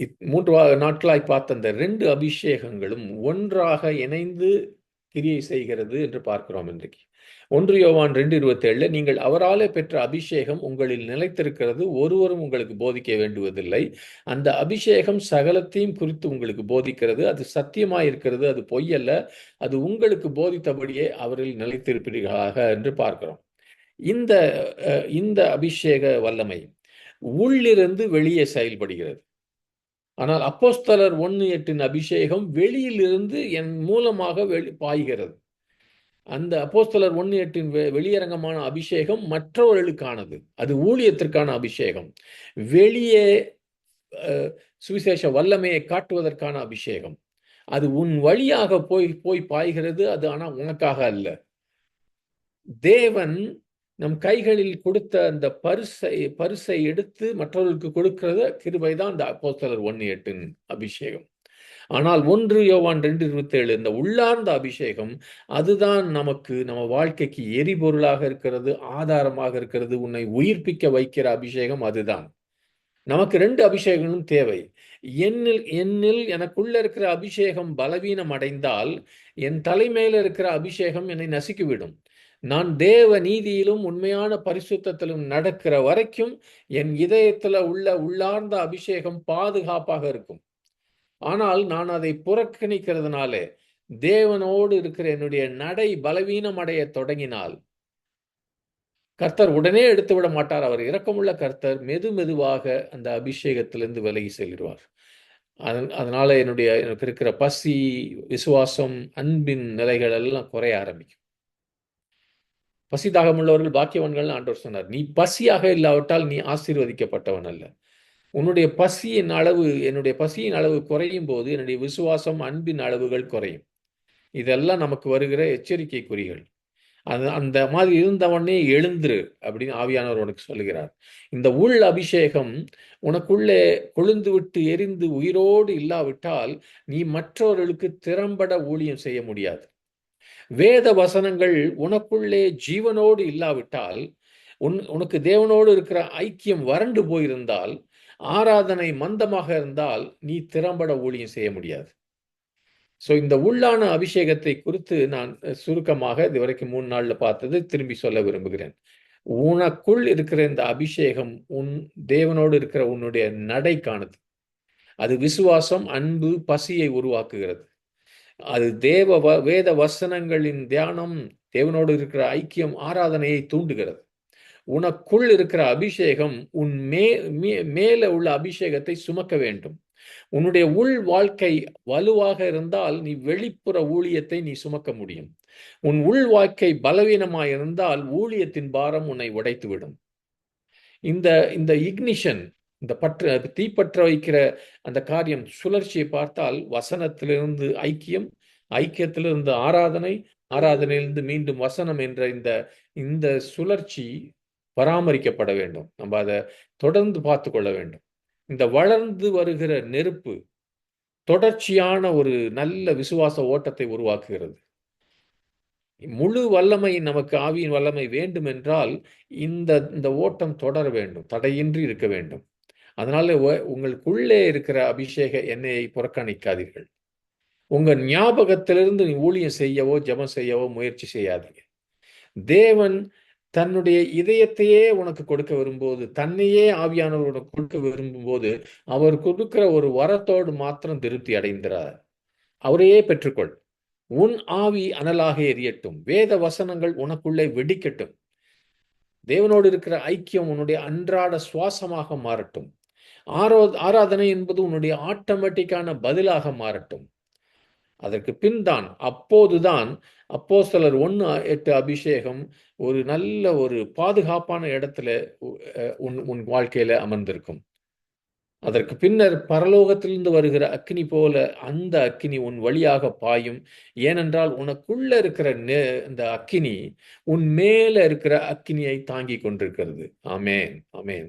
இப் மூன்று நாட்களாய் பார்த்த அந்த ரெண்டு அபிஷேகங்களும் ஒன்றாக இணைந்து கிரியை செய்கிறது என்று பார்க்கிறோம் இன்றைக்கு. ஒன்று யோவான் ரெண்டு இருபத்தேழுல நீங்கள் அவராலே பெற்ற அபிஷேகம் உங்களில் நிலைத்திருக்கிறது ஒருவரும் உங்களுக்கு போதிக்க வேண்டுவதில்லை. அந்த அபிஷேகம் சகலத்தையும் குறித்து உங்களுக்கு போதிக்கிறது. அது சத்தியமாக இருக்கிறது அது பொய்யல்ல. அது உங்களுக்கு போதித்தபடியே அவரில் நிலைத்திருப்பீர்களாக என்று பார்க்கிறோம். இந்த இந்த அபிஷேக வல்லமை உள்ளிருந்து வெளியே செயல்படுகிறது. ஆனால் அப்போஸ்தலர் ஒன்று எட்டின் அபிஷேகம் வெளியிலிருந்து என் மூலமாக வெளி பாய்கிறது. அந்த அப்போஸ்தலர் ஒன்று எட்டின் வெ வெளியரங்கமான அபிஷேகம் மற்றவர்களுக்கானது. அது ஊழியத்திற்கான அபிஷேகம். வெளியே சுவிசேஷ வல்லமையை காட்டுவதற்கான அபிஷேகம். அது உன் வழியாக போய் போய் பாய்கிறது அது ஆனால் உனக்காக அல்ல. தேவன் நம் கைகளில் கொடுத்த அந்த பரிசை பரிசை எடுத்து மற்றவர்களுக்கு கொடுக்கிறத கிருபை தான் அந்த அப்போஸ்தலர் ஒன்று எட்டின் அபிஷேகம். ஆனால் ஒன்று யோவான் ரெண்டு இருபத்தேழு இந்த உள்ளார்ந்த அபிஷேகம் அதுதான் நமக்கு நம்ம வாழ்க்கைக்கு எரிபொருளாக இருக்கிறது ஆதாரமாக இருக்கிறது உன்னை உயிர்ப்பிக்க வைக்கிற அபிஷேகம் அதுதான். நமக்கு ரெண்டு அபிஷேகங்களும் தேவை. என்னில் என்னில் எனக்குள்ள இருக்கிற அபிஷேகம் பலவீனம் அடைந்தால் என் தலைமையில இருக்கிற அபிஷேகம் என்னை நசுக்கிவிடும். நான் தேவ நீதியிலும் உண்மையான பரிசுத்தத்திலும் நடக்கிற வரைக்கும் என் இதயத்துல உள்ள உள்ளார்ந்த அபிஷேகம் பாதுகாப்பாக இருக்கும். ஆனால் நான் அதை புறக்கணிக்கிறதுனாலே தேவனோடு இருக்கிற என்னுடைய நடை பலவீனம் அடைய தொடங்கினால் கர்த்தர் உடனே எடுத்து விட மாட்டார். அவர் இரக்கமுள்ள கர்த்தர் மெது மெதுவாக அந்த அபிஷேகத்திலிருந்து விலகி செல்கிறார். அதன் அதனால என்னுடைய எனக்கு இருக்கிற பசி விசுவாசம் அன்பின் நிலைகள் எல்லாம் குறைய ஆரம்பிக்கும். பசி தாகமுள்ளவர்கள் பாக்கியவன்கள் ஆண்டவர் சொன்னார். நீ பசியாக இல்லாவிட்டால் நீ ஆசீர்வதிக்கப்பட்டவன் அல்ல. உன்னுடைய பசியின் அளவு என்னுடைய பசியின் அளவு குறையும் போது என்னுடைய விசுவாசம் அன்பின் அளவுகள் குறையும். இதெல்லாம் நமக்கு வருகிற எச்சரிக்கை குறிகள். அது அந்த மாதிரி இருந்தவனே எழுந்துரு அப்படின்னு ஆவியானவர் உனக்கு சொல்லுகிறார். இந்த உள் அபிஷேகம் உனக்குள்ளே கொழுந்து விட்டு எரிந்து உயிரோடு இல்லாவிட்டால் நீ மற்றவர்களுக்கு திறம்பட ஊழியம் செய்ய முடியாது. வேத வசனங்கள் உனக்குள்ளே ஜீவனோடு இல்லாவிட்டால் உன் உனக்கு தேவனோடு இருக்கிற ஐக்கியம் வறண்டு போயிருந்தால் ஆராதனை மந்தமாக இருந்தால் நீ திறம்பட ஊழியம் செய்ய முடியாது. ஸோ இந்த உள்ளான அபிஷேகத்தை குறித்து நான் சுருக்கமாக இது வரைக்கும் மூணு நாளில் பார்த்தது திரும்பி சொல்ல விரும்புகிறேன். உனக்குள் இருக்கிற இந்த அபிஷேகம் உன் தேவனோடு இருக்கிற உன்னுடைய நடை காணுது அது விசுவாசம் அன்பு பசியை உருவாக்குகிறது. அது தேவ வ வேத வசனங்களின் தியானம் தேவனோடு இருக்கிற ஐக்கியம் ஆராதனையை தூண்டுகிறது. உனக்குள் இருக்கிற அபிஷேகம் உன் மே மேலே உள்ள அபிஷேகத்தை சுமக்க வேண்டும். உன்னுடைய உள் வாழ்க்கை வலுவாக இருந்தால் நீ வெளிப்புற ஊழியத்தை நீ சுமக்க முடியும். உன் உள் வாழ்க்கை பலவீனமாக இருந்தால் ஊழியத்தின் பாரம் உன்னை உடைத்துவிடும். இந்த இந்த இக்னிஷன் இந்த பற்ற தீப்பற்ற வைக்கிற அந்த காரியம் சுழற்சியை பார்த்தால் வசனத்திலிருந்து ஐக்கியம் ஐக்கியத்திலிருந்து ஆராதனை ஆராதனையிலிருந்து மீண்டும் வசனம் என்ற இந்த இந்த சுழற்சி பராமரிக்கப்பட வேண்டும். நம்ம அதை தொடர்ந்து பார்த்து கொள்ள வேண்டும். இந்த வளர்ந்து வருகிற நெருப்பு தொடர்ச்சியான ஒரு நல்ல விசுவாச ஓட்டத்தை உருவாக்குகிறது. முழு வல்லமை நமக்கு ஆவியின் வல்லமை வேண்டும் என்றால் இந்த இந்த ஓட்டம் தொடர வேண்டும். தடையின்றி இருக்க வேண்டும். அதனால உங்களுக்குள்ளே இருக்கிற அபிஷேக எண்ணெயை புறக்கணிக்காதீர்கள். உங்க ஞாபகத்திலிருந்து நீ ஊழியம் செய்யவோ ஜபம் செய்யவோ முயற்சி செய்யாதீங்க. தேவன் தன்னுடைய இதயத்தையே உனக்கு கொடுக்க விரும்பும்போது தன்னையே ஆவியானவர் உனக்கு கொடுக்க விரும்பும்போது அவர் கொடுக்கிற ஒரு வரத்தோடு மாத்திரம் திருப்தி அடைந்தார் அவரையே பெற்றுக்கொள். உன் ஆவி அனலாக எரியட்டும். வேத வசனங்கள் உனக்குள்ளே வெடிக்கட்டும். தேவனோடு இருக்கிற ஐக்கியம் உன்னுடைய அன்றாட சுவாசமாக மாறட்டும். ஆரோ ஆராதனை என்பது உன்னுடைய ஆட்டோமேட்டிக்கான பதிலாக மாறட்டும். அதற்கு பின் தான் அப்போதுதான் அப்போ சிலர் ஒன்று எட்டு அபிஷேகம் ஒரு நல்ல ஒரு பாதுகாப்பான இடத்துல உன் உன் வாழ்க்கையில அமர்ந்திருக்கும். அதற்கு பின்னர் பரலோகத்திலிருந்து வருகிற அக்னி போல அந்த அக்கினி உன் வழியாக பாயும். ஏனென்றால் உனக்குள்ள இருக்கிற நே இந்த அக்கினி உன் மேல இருக்கிற அக்கினியை தாங்கி கொண்டிருக்கிறது. ஆமேன் ஆமேன்.